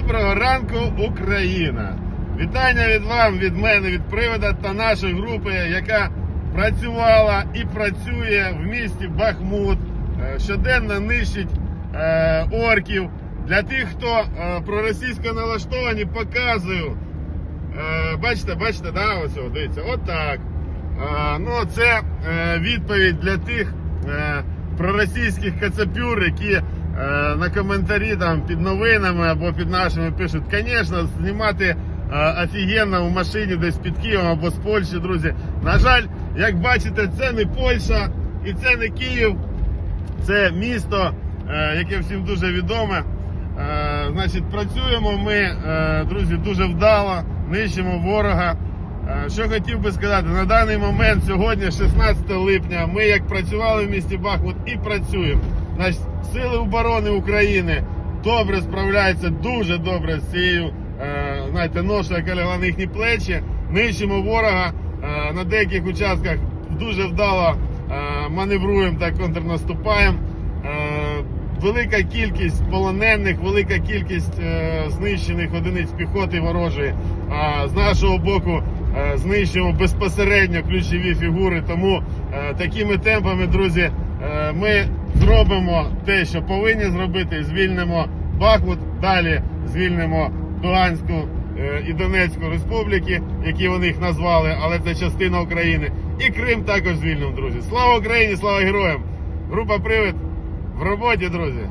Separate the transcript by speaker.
Speaker 1: Доброго ранку, Україна! Вітання від вам, від мене, від привода та нашої групи, яка працювала і працює в місті Бахмут, е, щоденно нищить е, орків. Для тих, хто е, проросійсько налаштовані, показую. Бачите, бачите, да, ось, о, дивіться, отак. Ну, це відповідь для тих проросійських кацапюр, які на коментарі там під новинами або під нашими пишуть, звісно, знімати е, офігенно в машині десь під Києвом або з Польщі, друзі. На жаль, як бачите, це не Польща і це не Київ, це місто, е, яке всім дуже відоме. Е, Значить, працюємо ми, е, друзі, дуже вдало, нищимо ворога. Е, Що хотів би сказати, на даний момент, сьогодні, 16 липня, ми як працювали в місті Бахмут і працюємо. Значить, Сили оборони України добре справляються, дуже добре з цією е, знаєте, ношою, яка лягла на їхні плечі. Нищимо ворога е, на деяких участках дуже вдало е, маневруємо та контрнаступаємо. Велика кількість полонених, велика кількість знищених одиниць піхоти ворожої. А з нашого боку знищуємо безпосередньо ключові фігури. Тому такими темпами, друзі, ми зробимо те, що повинні зробити. Звільнимо Бахмут, далі звільнимо Луганську е, і Донецьку республіки, які вони їх назвали, але це частина України. І Крим також звільнимо, друзі. Слава Україні, слава героям! Група Привид в роботі, друзі.